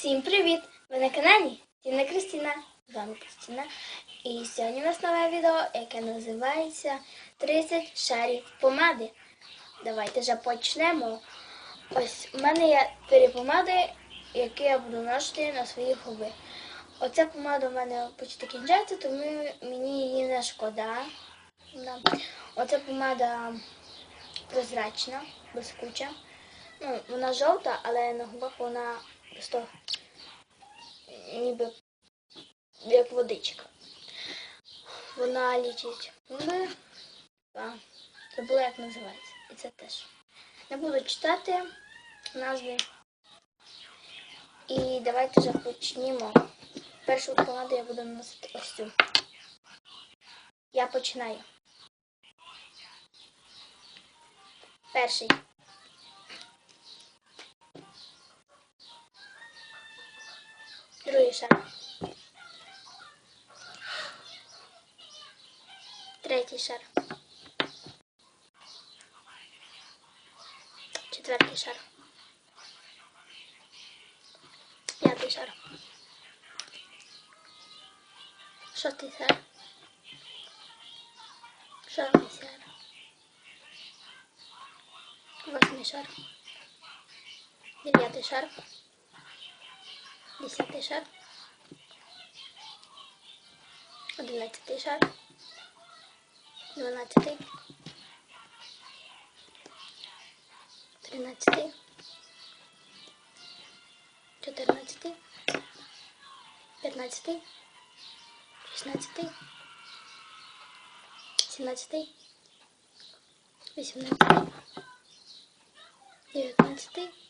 Всім привіт! Ви на каналі Тіна Кристина. З вами Кристина. І сьогодні у нас нове відео, яке називається 30 шарів помади. Давайте вже почнемо. Ось у мене є три помади, які я буду наносити на свої губи. Оця помада у мене почти кінчається, тому мені її не шкода. Да. Оця помада прозрачна, блискуча. Ну, вона жовта, але на губах вона просто ніби як водичка. Вона лічить губи. Забула, як називається. І це теж. Не буду читати назви. І давайте вже почнімо. Першу помаду я буду наносити ось цю. Я починаю. Перший. Другий шар. Третій шар. Четвертий шар. П'ятий шар. Шостий шар. Сьомий шар. Восьмий шар. Дев'ятий шар. Десятий шар. Одинадцятий шар. Дванадцятий. Тринадцятий. Чотирнадцятий. П'ятнадцятий. Шістнадцятий. Сімнадцятий. Вісімнадцятий. Дев'ятнадцятий.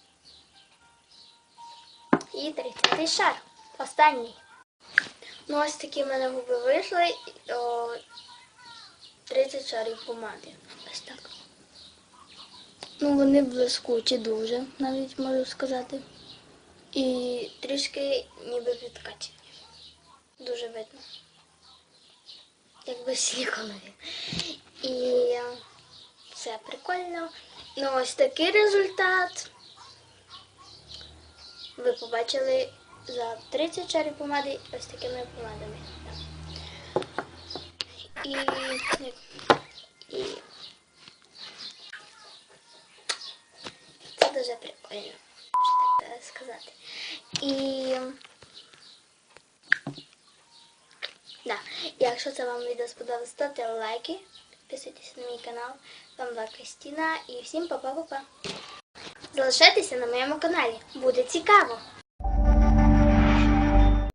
і 30 шар. Останній. Ну, ось такі в мене губи вийшли. О, 30 шарів помади. Ось так. Ну, вони блискучі дуже, навіть можу сказати. І трішки ніби відкачені. Дуже видно. Якби силіконові. І це прикольно. Ну, ось такий результат ви побачили за 30 шарів помади ось такими помадами. І, і це дуже прикольно, що так сказати. І да. якщо це вам відео сподобалось, ставте лайки, підписуйтесь на мій канал. Вам була Кристина і всім па-па-па-па. Залишайтеся на моєму каналі. Буде цікаво!